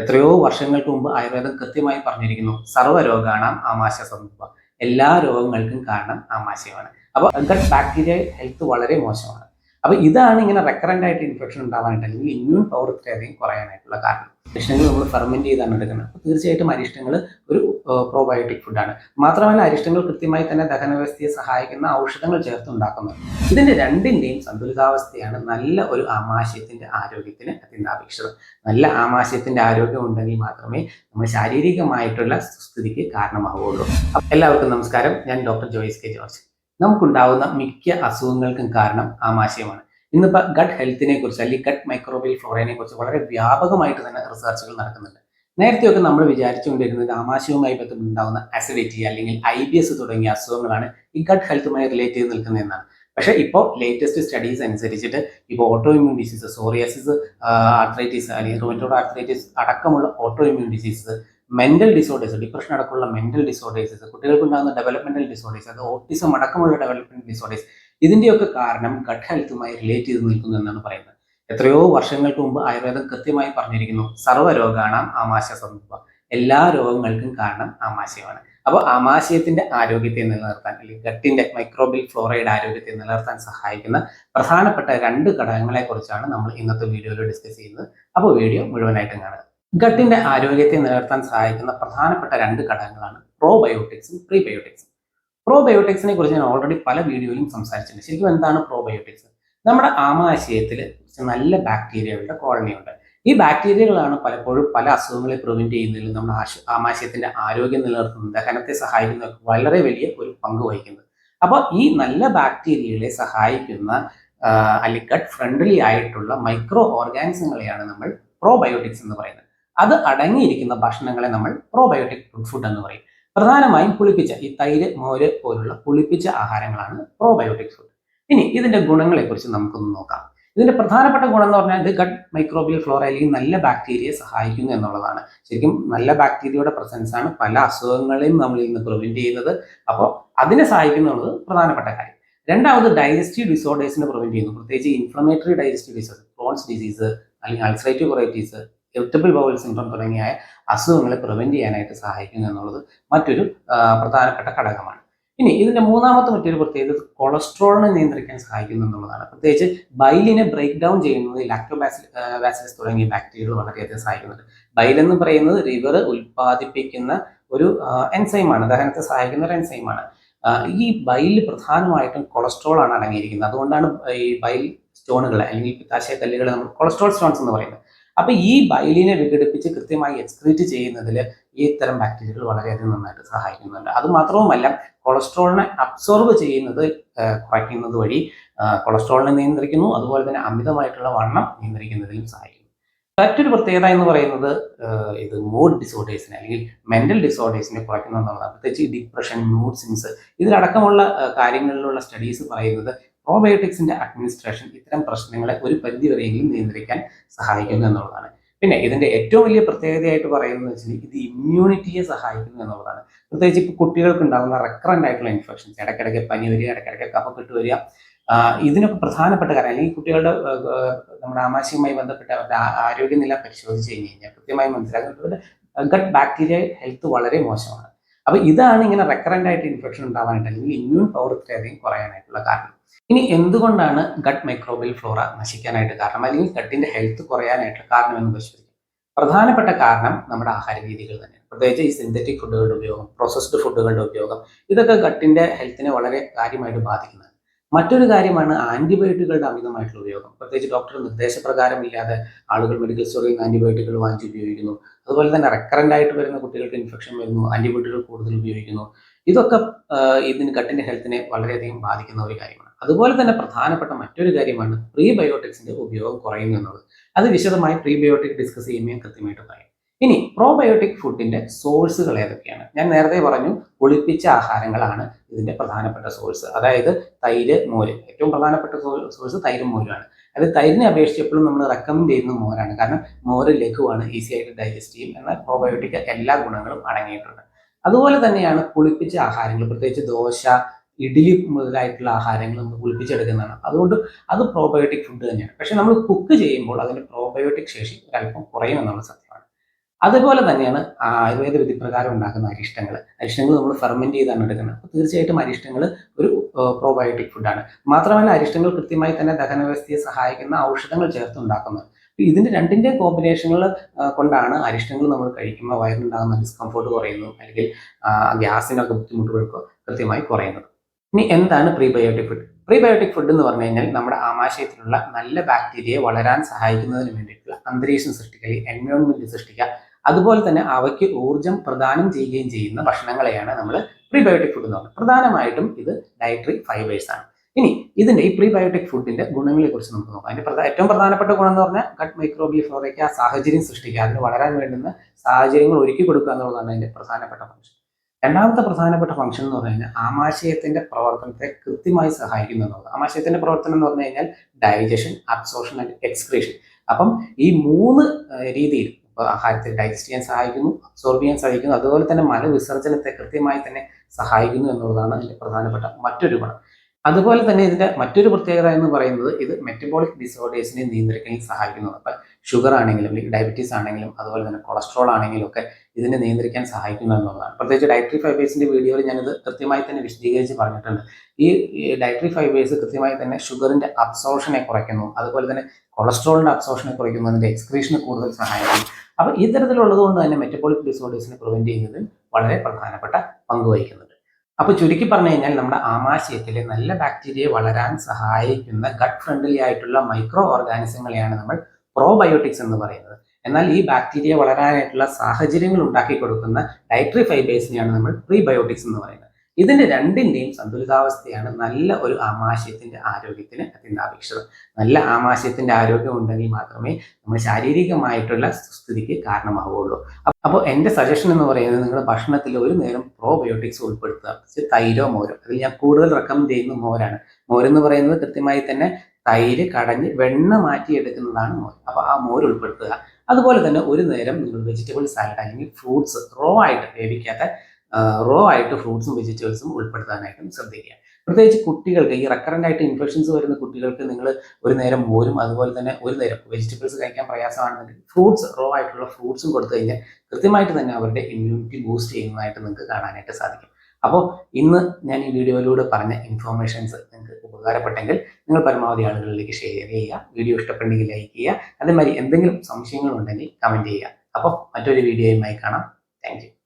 എത്രയോ വർഷങ്ങൾക്ക് മുമ്പ് ആയുർവേദം കൃത്യമായി പറഞ്ഞിരിക്കുന്നു. സർവരോഗാണാം ആമാശ സമൂഹ എല്ലാ രോഗങ്ങൾക്കും കാരണം ആമാശയമാണ്. അപ്പോൾ ബാക്ടീരിയ ഹെൽത്ത് വളരെ മോശമാണ്. അപ്പോൾ ഇതാണ് ഇങ്ങനെ റെക്കറന്റ് ആയിട്ട് ഇൻഫെക്ഷൻ ഉണ്ടാവാനായിട്ട് അല്ലെങ്കിൽ ഇമ്മ്യൂൺ പവർ ഇത്രയധികം കുറയാനായിട്ടുള്ള കാരണം. അരിഷ്ടങ്ങൾ നമ്മൾ ഫെർമെന്റ് ചെയ്താണ് എടുക്കുന്നത്. അപ്പോൾ തീർച്ചയായിട്ടും അരിഷ്ടങ്ങൾ ഒരു പ്രോബയോട്ടിക് ഫുഡാണ് മാത്രമല്ല അരിഷ്ടങ്ങൾ കൃത്യമായി തന്നെ ദഹന വ്യവസ്ഥയെ സഹായിക്കുന്ന ഔഷധങ്ങൾ ചേർത്ത് ഉണ്ടാക്കുന്നത് ഇതിന്റെ രണ്ടിന്റെയും സന്തുലിതാവസ്ഥയാണ് നല്ല ഒരു ആമാശയത്തിന്റെ ആരോഗ്യത്തിന് അത്യന്താപേക്ഷിതം. നല്ല ആമാശയത്തിന്റെ ആരോഗ്യം ഉണ്ടെങ്കിൽ മാത്രമേ നമ്മൾ ശാരീരികമായിട്ടുള്ള സുസ്ഥിതിക്ക് കാരണമാവുകയുള്ളൂ. എല്ലാവർക്കും നമസ്കാരം. ഞാൻ ഡോക്ടർ ജോയിസ് കെ ജോർജ്. നമുക്കുണ്ടാവുന്ന മിക്ക അസുഖങ്ങൾക്കും കാരണം ആമാശയമാണ്. ഇന്നിപ്പോൾ ഗട്ട് ഹെൽത്തിനെ കുറിച്ച് അല്ലെങ്കിൽ ഗട്ട് മൈക്രോബിയൽ ഫ്ലോറയെ കുറിച്ച് വളരെ വ്യാപകമായിട്ട് തന്നെ റിസർച്ചുകൾ നടക്കുന്നുണ്ട്. നേരത്തെയൊക്കെ നമ്മൾ വിചാരിച്ചുകൊണ്ടിരുന്നത് ആമാശയവുമായി ബന്ധപ്പെട്ടുണ്ടാകുന്ന അസിഡിറ്റി അല്ലെങ്കിൽ ഐ ബി എസ് തുടങ്ങിയ അസുഖങ്ങളാണ് ഈ ഗട്ട് ഹെൽത്തുമായി റിലേറ്റ് ചെയ്ത് നിൽക്കുന്നതെന്നാണ് പക്ഷേ ഇപ്പോൾ ലേറ്റസ്റ്റ് സ്റ്റഡീസ് അനുസരിച്ചിട്ട് ഇപ്പോൾ auto immune disease psoriasis arthritis അല്ലെങ്കിൽ റോമറ്റോഡ് ആർത്രൈറ്റിസ് അടക്കമുള്ള auto immune diseases mental disorders depression അടക്കമുള്ള മെന്റൽ ഡിസോർഡേഴ്സ് കുട്ടികൾക്കുണ്ടാകുന്ന ഡെവലപ്മെന്റൽ ഡിസോർഡേഴ്സ് അത് ഓട്ടിസം അടക്കമുള്ള ഡെവലപ്മെന്റ് ഡിസോർഡേഴ്സ് ഇതിന്റെയൊക്കെ കാരണം ഗട്ട് ഹെൽത്തുമായി റിലേറ്റ് ചെയ്ത് നിൽക്കുന്നു എന്നാണ് പറയുന്നത്. എത്രയോ വർഷങ്ങൾക്ക് മുമ്പ് ആയുർവേദം കൃത്യമായി പറഞ്ഞിരിക്കുന്നു സർവരോഗാണാം ആമാശ സമീപ എല്ലാ രോഗങ്ങൾക്കും കാരണം ആമാശയമാണ്. അപ്പോൾ ആമാശയത്തിന്റെ ആരോഗ്യത്തെ നിലനിർത്താൻ അല്ലെങ്കിൽ ഗട്ടിന്റെ മൈക്രോബിൽ ഫ്ലോറൈഡ് ആരോഗ്യത്തെ നിലനിർത്താൻ സഹായിക്കുന്ന പ്രധാനപ്പെട്ട രണ്ട് ഘടകങ്ങളെ കുറിച്ചാണ് നമ്മൾ ഇന്നത്തെ വീഡിയോയിൽ ഡിസ്കസ് ചെയ്യുന്നത്. അപ്പോൾ വീഡിയോ മുഴുവനായിട്ടും കാണുക. ഗട്ടിന്റെ ആരോഗ്യത്തെ നിലനിർത്താൻ സഹായിക്കുന്ന പ്രധാനപ്പെട്ട രണ്ട് ഘടകങ്ങളാണ് പ്രോബയോട്ടിക്സും പ്രീബയോട്ടിക്സും പ്രോബയോട്ടിക്സിനെ കുറിച്ച് ഞാൻ ഓൾറെഡി പല വീഡിയോയിലും സംസാരിച്ചിട്ടുണ്ട്. ശരിക്കും എന്താണ് പ്രോബയോട്ടിക്സ് നമ്മുടെ ആമാശയത്തിൽ നല്ല ബാക്ടീരിയകളുടെ കോളനിയുണ്ട് ഈ ബാക്ടീരിയകളാണ് പലപ്പോഴും പല അസുഖങ്ങളെ പ്രിവെന്റ് ചെയ്യുന്നതിലും നമ്മുടെ ആമാശയത്തിന്റെ ആരോഗ്യം നിലനിർത്തുന്നത് ദഹനത്തെ സഹായിക്കുന്ന വളരെ വലിയ ഒരു പങ്ക് വഹിക്കുന്നത്. അപ്പോൾ ഈ നല്ല ബാക്ടീരിയകളെ സഹായിക്കുന്ന അല്ലെങ്കിൽ ഗട്ട് ഫ്രണ്ട്ലി ആയിട്ടുള്ള മൈക്രോ ഓർഗാനിസങ്ങളെയാണ് നമ്മൾ പ്രോബയോട്ടിക്സ് എന്ന് പറയുന്നത്. അത് അടങ്ങിയിരിക്കുന്ന ഭക്ഷണങ്ങളെ നമ്മൾ പ്രോബയോട്ടിക് ഫുഡ് എന്ന് പറയും. പ്രധാനമായും പുളിപ്പിച്ച ഈ തൈര് മോര് പോലുള്ള പുളിപ്പിച്ച ആഹാരങ്ങളാണ് പ്രോബയോട്ടിക് ഫുഡ് ഇനി ഇതിന്റെ ഗുണങ്ങളെ കുറിച്ച് നമുക്കൊന്ന് നോക്കാം. ഇതിന്റെ പ്രധാനപ്പെട്ട ഗുണം എന്ന് പറഞ്ഞാൽ ഇത് ഗട്ട് മൈക്രോബിയൽ ഫ്ലോറ അല്ലെങ്കിൽ നല്ല ബാക്ടീരിയയെ സഹായിക്കുന്നു എന്നുള്ളതാണ്. ശരിക്കും നല്ല ബാക്ടീരിയയുടെ പ്രസൻസ് ആണ് പല അസുഖങ്ങളെയും നമ്മൾ ഇന്ന് പ്രിവെന്റ് ചെയ്യുന്നത്. അപ്പോൾ അതിനെ സഹായിക്കുന്നുള്ളത് പ്രധാനപ്പെട്ട കാര്യം. രണ്ടാമത് ഡൈജസ്റ്റീവ് ഡിസോർഡേഴ്സിനെ പ്രിവെന്റ് ചെയ്യുന്നു. പ്രത്യേകിച്ച് inflammatory digestive disorder Crohn's disease അല്ലെങ്കിൽ ulcerative colitis irritable bowel syndrome തുടങ്ങിയ അസുഖങ്ങളെ പ്രിവെന്റ് ചെയ്യാനായിട്ട് സഹായിക്കുന്നു എന്നുള്ളത് മറ്റൊരു പ്രധാനപ്പെട്ട ഘടകമാണ്. ഇനി ഇതിന്റെ മൂന്നാമത്തെ മറ്റൊരു പ്രത്യേകത കൊളസ്ട്രോളിനെ നിയന്ത്രിക്കാൻ സഹായിക്കുന്നു എന്നുള്ളതാണ്. പ്രത്യേകിച്ച് ബൈലിനെ ബ്രേക്ക് ഡൗൺ ചെയ്യുന്നത് ലാക്ടോബാസിൽ ബാസിലസ് തുടങ്ങിയ ബാക്ടീരിയകൾ വളരെയധികം സഹായിക്കുന്നുണ്ട്. ബൈൽ എന്ന് പറയുന്നത് റിവർ ഉൽപ്പാദിപ്പിക്കുന്ന ഒരു എൻസൈമാണ് ദഹനത്തെ സഹായിക്കുന്ന ഒരു എൻസൈമാണ് ഈ ബൈലിൽ പ്രധാനമായിട്ടും കൊളസ്ട്രോൾ ആണ് അടങ്ങിയിരിക്കുന്നത്. അതുകൊണ്ടാണ് ഈ ബൈൽ സ്റ്റോണുകൾ അല്ലെങ്കിൽ പിത്താശയ കല്ലുകൾ നമ്മൾ കൊളസ്ട്രോൾ സ്റ്റോൺസ് എന്ന് പറയുന്നത്. അപ്പൊ ഈ ബൈലിനെ വിഘടിപ്പിച്ച് കൃത്യമായി എക്സ്ക്രീറ്റ് ചെയ്യുന്നതിൽ ഈ ഇത്തരം ബാക്ടീരിയകൾ വളരെയധികം നന്നായിട്ട് സഹായിക്കുന്നുണ്ട്. അത് മാത്രവുമല്ല കൊളസ്ട്രോളിനെ അബ്സോർബ് ചെയ്യുന്നത് കുറയ്ക്കുന്നത് വഴി കൊളസ്ട്രോളിനെ നിയന്ത്രിക്കുന്നു അതുപോലെ തന്നെ അമിതമായിട്ടുള്ള വണ്ണം നിയന്ത്രിക്കുന്നതിലും സഹായിക്കുന്നു മറ്റൊരു പ്രത്യേകത എന്ന് പറയുന്നത് ഇത് മൂഡ് ഡിസോർഡേഴ്സിനെ അല്ലെങ്കിൽ മെന്റൽ ഡിസോർഡേഴ്സിനെ കുറയ്ക്കുന്നു എന്നുള്ളതാണ്. പ്രത്യേകിച്ച് ഡിപ്രഷൻ മൂഡ് സിൻസ് ഇതിലടക്കമുള്ള കാര്യങ്ങളിലുള്ള സ്റ്റഡീസ് പറയുന്നത് പ്രോബയോട്ടിക്സിന്റെ അഡ്മിനിസ്ട്രേഷൻ ഇത്തരം പ്രശ്നങ്ങളെ ഒരു പരിധിവരെയെങ്കിലും നിയന്ത്രിക്കാൻ സഹായിക്കുന്നു എന്നുള്ളതാണ്. പിന്നെ ഇതിന്റെ ഏറ്റവും വലിയ പ്രത്യേകതയായിട്ട് പറയുന്നത് വെച്ചാൽ ഇത് ഇമ്മ്യൂണിറ്റിയെ സഹായിക്കുന്നു എന്നുള്ളതാണ്. പ്രത്യേകിച്ച് ഇപ്പോൾ കുട്ടികൾക്ക് ഉണ്ടാകുന്ന റെക്കറന്റ് ആയിട്ടുള്ള ഇൻഫെക്ഷൻസ് ഇടയ്ക്കിടയ്ക്ക് പനി വരിക ഇടയ്ക്കിടയ്ക്ക് കഫക്കെട്ട് വരിക ഇതിനൊക്കെ പ്രധാനപ്പെട്ട കാര്യം അല്ലെങ്കിൽ കുട്ടികളുടെ നമ്മുടെ ആമാശയവുമായി ബന്ധപ്പെട്ട അവരുടെ ആരോഗ്യനില പരിശോധിച്ച് കഴിഞ്ഞ് കഴിഞ്ഞാൽ കൃത്യമായി മനസ്സിലാക്കുന്നത് ഗട്ട് ബാക്ടീരിയ ഹെൽത്ത് വളരെ മോശമാണ്. അപ്പോൾ ഇതാണ് ഇങ്ങനെ റെക്കറന്റ് ആയിട്ട് ഇൻഫെക്ഷൻ ഉണ്ടാവാനായിട്ട് അല്ലെങ്കിൽ ഇമ്മ്യൂൺ പവർ ഇത്രയധികം കുറയാനായിട്ടുള്ള കാരണം. ഇനി എന്തുകൊണ്ടാണ് ഗട്ട് മൈക്രോബിയൽ ഫ്ലോറ നശിക്കാനായിട്ട് കാരണം? അല്ലെങ്കിൽ ഗട്ടിന്റെ ഹെൽത്ത് കുറയാനായിട്ട് കാരണം എന്ന് വെച്ചാൽ പ്രധാനപ്പെട്ട കാരണം നമ്മുടെ ആഹാര രീതികൾ തന്നെയാണ്. പ്രത്യേകിച്ച് ഈ സിന്തറ്റിക് ഫുഡുകളുടെ ഉപയോഗം പ്രോസസ്ഡ് ഫുഡുകളുടെ ഉപയോഗം ഇതൊക്കെ ഗട്ടിന്റെ ഹെൽത്തിനെ വളരെ കാര്യമായിട്ട് ബാധിക്കുന്നത് മറ്റൊരു കാര്യമാണ് ആന്റിബയോട്ടിക്കുകളുടെ അമിതമായിട്ടുള്ള ഉപയോഗം. പ്രത്യേകിച്ച് ഡോക്ടർ നിർദ്ദേശപ്രകാരം ഇല്ലാതെ ആളുകൾ മെഡിക്കൽ സ്റ്റോറിൽ നിന്ന് ആന്റിബയോട്ടിക്കുകൾ വാങ്ങിച്ച് ഉപയോഗിക്കുന്നു. അതുപോലെ തന്നെ റെക്കറന്റ് ആയിട്ട് വരുന്ന കുട്ടികൾക്ക് ഇൻഫെക്ഷൻ വരുന്നു ആന്റിബയോട്ടിക്കുകൾ കൂടുതൽ ഉപയോഗിക്കുന്നു. ഇതൊക്കെ ഇതിന് ഗട്ടിന്റെ ഹെൽത്തിനെ വളരെയധികം ബാധിക്കുന്ന ഒരു കാര്യമാണ്. അതുപോലെ തന്നെ പ്രധാനപ്പെട്ട മറ്റൊരു കാര്യമാണ് പ്രീബയോട്ടിക്സിന്റെ ഉപയോഗം കുറയുന്നു എന്നുള്ളത്. അത് വിശദമായി പ്രീബയോട്ടിക് ഡിസ്കസ് ചെയ്യുമ്പോൾ കൃത്യമായിട്ട് പറയും. ഇനി പ്രോബയോട്ടിക് ഫുഡിന്റെ സോഴ്സുകൾ ഏതൊക്കെയാണ്? ഞാൻ നേരത്തെ പറഞ്ഞു പുളിപ്പിച്ച ആഹാരങ്ങളാണ് ഇതിന്റെ പ്രധാനപ്പെട്ട സോഴ്സ്. അതായത് തൈര് മോര്. ഏറ്റവും പ്രധാനപ്പെട്ട സോഴ്സ് തൈരും മോരുമാണ്. അത് തൈരിനെ അപേക്ഷിച്ച് എപ്പോഴും നമ്മൾ റെക്കമെൻഡ് ചെയ്യുന്ന മോരാണ്. കാരണം മോര് ലഘുവാണ് ഈസി ആയിട്ട് ഡൈജസ്റ്റ് ചെയ്യും എന്നാൽ പ്രോബയോട്ടിക് എല്ലാ ഗുണങ്ങളും അടങ്ങിയിട്ടുണ്ട്. അതുപോലെ തന്നെയാണ് പുളിപ്പിച്ച ആഹാരങ്ങൾ. പ്രത്യേകിച്ച് ദോശ ഇഡ്ഡലി മുതലായിട്ടുള്ള ആഹാരങ്ങൾ നമ്മൾ കുളിപ്പിച്ചെടുക്കുന്നതാണ്. അതുകൊണ്ട് അത് പ്രോബയോട്ടിക് ഫുഡ് തന്നെയാണ്. പക്ഷെ നമ്മൾ കുക്ക് ചെയ്യുമ്പോൾ അതിന്റെ പ്രോബയോട്ടിക് ശേഷി ഒരല്പം കുറയും എന്നുള്ള സത്യമാണ്. അതുപോലെ തന്നെയാണ് ആയുർവേദ വിധിപ്രകാരം ഉണ്ടാക്കുന്ന അരിഷ്ടങ്ങൾ. അരിഷ്ടങ്ങൾ നമ്മൾ ഫെർമെന്റ് ചെയ്താണ് എടുക്കുന്നത്. അപ്പോൾ തീർച്ചയായിട്ടും അരിഷ്ടങ്ങൾ ഒരു പ്രോബയോട്ടിക് ഫുഡാണ് മാത്രമല്ല അരിഷ്ടങ്ങൾ കൃത്യമായി തന്നെ ദഹന വ്യവസ്ഥയെ സഹായിക്കുന്ന ഔഷധങ്ങൾ ചേർത്ത് ഉണ്ടാക്കുന്നത്. ഇതിന്റെ രണ്ടിന്റെ കോമ്പിനേഷനുകൾ കൊണ്ടാണ് അരിഷ്ടങ്ങൾ നമ്മൾ കഴിക്കുമ്പോൾ വയറിനുണ്ടാകുന്ന ഡിസ്കംഫോർട്ട് കുറയുന്നു. അല്ലെങ്കിൽ ഗ്യാസിനൊക്കെ ബുദ്ധിമുട്ടുകൾക്ക് കൃത്യമായി കുറയുന്നത്. ഇനി എന്താണ് പ്രീബയോട്ടിക് ഫുഡ് പ്രീബയോട്ടിക് ഫുഡ് എന്ന് പറഞ്ഞു കഴിഞ്ഞാൽ നമ്മുടെ ആമാശയത്തിലുള്ള നല്ല ബാക്ടീരിയയെ വളരാൻ സഹായിക്കുന്നതിന് വേണ്ടിയിട്ടുള്ള അന്തരീക്ഷം സൃഷ്ടിക്കുക എൻവയോൺമെന്റ് സൃഷ്ടിക്കുക അതുപോലെ തന്നെ അവയ്ക്ക് ഊർജം പ്രദാനം ചെയ്യുകയും ചെയ്യുന്ന ഭക്ഷണങ്ങളെയാണ് നമ്മൾ പ്രീബയോട്ടിക് ഫുഡ് എന്ന് പറയുന്നത്. പ്രധാനമായിട്ടും ഇത് ഡയറ്ററി ഫൈബേഴ്സ് ആണ്. ഇനി ഇതിന്റെ ഈ പ്രീബയോട്ടിക് ഫുഡിന്റെ ഗുണങ്ങളെ കുറിച്ച് നമുക്ക് നോക്കാം. അതിന്റെ ഏറ്റവും പ്രധാനപ്പെട്ട ഗുണം എന്ന് പറഞ്ഞാൽ ഗട്ട് മൈക്രോബിയ ഫ്ലോറയ്ക്ക് ആ സാഹചര്യം സൃഷ്ടിക്കുക. അതിന് വളരാൻ വേണ്ടുന്ന സാഹചര്യങ്ങൾ ഒരുക്കി കൊടുക്കുക എന്നുള്ളതാണ് അതിന്റെ പ്രധാനപ്പെട്ട ഫംഗ്ഷൻ രണ്ടാമത്തെ പ്രധാനപ്പെട്ട ഫംഗ്ഷൻ എന്ന് പറഞ്ഞു കഴിഞ്ഞാൽ ആമാശയത്തിന്റെ പ്രവർത്തനത്തെ കൃത്യമായി സഹായിക്കുന്നു എന്നുള്ളത് ആമാശയത്തിന്റെ പ്രവർത്തനം എന്ന് പറഞ്ഞു കഴിഞ്ഞാൽ ഡൈജഷൻ അബ്സോർഷൻ ആൻഡ് എക്സ്ക്രീഷൻ അപ്പം ഈ മൂന്ന് രീതിയിൽ ആഹാരത്തെ ഡൈജസ്റ്റ് ചെയ്യാൻ സഹായിക്കുന്നു അബ്സോർബ് ചെയ്യാൻ സഹായിക്കുന്നു അതുപോലെ തന്നെ മലവിസർജനത്തെ കൃത്യമായി തന്നെ സഹായിക്കുന്നു എന്നുള്ളതാണ് അതിന്റെ പ്രധാനപ്പെട്ട മറ്റൊരു ഗുണം. അതുപോലെ തന്നെ ഇതിന്റെ മറ്റൊരു പ്രത്യേകത എന്ന് പറയുന്നത് ഇത് മെറ്റബോളിക് ഡിസോർഡേഴ്സിനെ നിയന്ത്രിക്കാൻ സഹായിക്കുന്നു. അപ്പം ഷുഗർ ആണെങ്കിലും അല്ലെങ്കിൽ ഡയബറ്റീസ് ആണെങ്കിലും അതുപോലെ തന്നെ കൊളസ്ട്രോൾ ആണെങ്കിലും ഒക്കെ ഇതിനെ നിയന്ത്രിക്കാൻ സഹായിക്കുന്നു എന്നുള്ളതാണ്. പ്രത്യേകിച്ച് ഡയറ്ററി ഫൈബേഴ്സിന്റെ വീഡിയോയിൽ ഞാനിത് കൃത്യമായി തന്നെ വിശദീകരിച്ച് പറഞ്ഞിട്ടുണ്ട്. ഈ ഡയറ്ററി ഫൈബേഴ്സ് കൃത്യമായി തന്നെ ഷുഗറിന്റെ അബ്സോർഷനെ കുറയ്ക്കുന്നു. അതുപോലെ തന്നെ കൊളസ്ട്രോളിന്റെ അബ്സോർഷനെ കുറയ്ക്കുന്നു. അതിന്റെ എക്സ്ക്രീഷന് കൂടുതൽ സഹായിക്കുന്നു. അപ്പോൾ ഈ കൊണ്ട് തന്നെ മെറ്റബോളിക് ഡിസോർഡേഴ്സിനെ പ്രിവെന്റ് ചെയ്യുന്നതിൽ വളരെ പ്രധാനപ്പെട്ട പങ്ക് വഹിക്കുന്നുണ്ട് അപ്പോൾ ചുരുക്കി പറഞ്ഞു കഴിഞ്ഞാൽ നമ്മുടെ ആമാശയത്തിലെ നല്ല ബാക്ടീരിയയെ വളരാൻ സഹായിക്കുന്ന ഗട്ട് ഫ്രണ്ട്ലി ആയിട്ടുള്ള മൈക്രോ ഓർഗാനിസങ്ങളെയാണ് നമ്മൾ പ്രോബയോട്ടിക്സ് എന്ന് പറയുന്നത്. എന്നാൽ ഈ ബാക്ടീരിയ വളരാനായിട്ടുള്ള സാഹചര്യങ്ങൾ ഉണ്ടാക്കി കൊടുക്കുന്ന ഡയറ്ററി ഫൈബേഴ്സിനെയാണ് നമ്മൾ പ്രീബയോട്ടിക്സ് എന്ന് പറയുന്നത്. ഇതിന്റെ രണ്ടിന്റെയും സന്തുലിതാവസ്ഥയാണ് നല്ല ഒരു ആമാശയത്തിന്റെ ആരോഗ്യത്തിന് അത്യന്താപേക്ഷിതം. നല്ല ആമാശയത്തിന്റെ ആരോഗ്യം ഉണ്ടെങ്കിൽ മാത്രമേ നമ്മൾ ശാരീരികമായിട്ടുള്ള സുസ്ഥിതിക്ക് കാരണമാവുകയുള്ളൂ. അപ്പോൾ എന്റെ സജഷൻ എന്ന് പറയുന്നത് നിങ്ങൾ ഭക്ഷണത്തിൽ ഒരു നേരം പ്രോബയോട്ടിക്സ് ഉൾപ്പെടുത്തുക. തൈരോ മോരോ. അതിൽ ഞാൻ കൂടുതൽ റെക്കമെൻഡ് ചെയ്യുന്നത് മോരാണ്. മോരെന്ന് പറയുന്നത് കൃത്യമായി തന്നെ തൈര് കടഞ്ഞ് വെണ്ണ മാറ്റിയെടുക്കുന്നതാണ് മോര്. അപ്പോൾ ആ മോര് ഉൾപ്പെടുത്തുക. അതുപോലെ തന്നെ ഒരു നേരം നിങ്ങൾ വെജിറ്റബിൾ സാലഡ് അല്ലെങ്കിൽ ഫ്രൂട്ട്സ് റോ ആയിട്ട് വേവിക്കാത്ത റോ ആയിട്ട് ഫ്രൂട്ട്സും വെജിറ്റബിൾസും ഉൾപ്പെടുത്താനായിട്ടും ശ്രദ്ധിക്കുക. പ്രത്യേകിച്ച് കുട്ടികൾക്ക് ഈ റെക്കറന്റ് ആയിട്ട് ഇൻഫെക്ഷൻസ് വരുന്ന കുട്ടികൾക്ക് നിങ്ങൾ ഒരു നേരം മോരും അതുപോലെ തന്നെ ഒരു നേരം വെജിറ്റബിൾസ് കഴിക്കാൻ പ്രയാസമാണെന്നുണ്ടെങ്കിൽ ഫ്രൂട്ട്സ് റോ ആയിട്ടുള്ള ഫ്രൂട്ട്സും കൊടുത്തു കഴിഞ്ഞാൽ കൃത്യമായിട്ട് തന്നെ അവരുടെ ഇമ്മ്യൂണിറ്റി ബൂസ്റ്റ് ചെയ്യുന്നതായിട്ട് നിങ്ങൾക്ക് കാണാനായിട്ട് സാധിക്കും. അപ്പോൾ ഇന്ന് ഞാൻ ഈ വീഡിയോയിലൂടെ പറഞ്ഞ ഇൻഫോർമേഷൻസ് നിങ്ങൾക്ക് ഉപകാരപ്പെട്ടെങ്കിൽ നിങ്ങൾ പരമാവധി ആളുകളിലേക്ക് ഷെയർ ചെയ്യുക. വീഡിയോ ഇഷ്ടപ്പെട്ടെങ്കിൽ ലൈക്ക് ചെയ്യുക. അതേമാതിരി എന്തെങ്കിലും സംശയങ്ങളുണ്ടെങ്കിൽ കമന്റ് ചെയ്യുക. അപ്പോൾ മറ്റൊരു വീഡിയോയുമായി കാണാം. താങ്ക്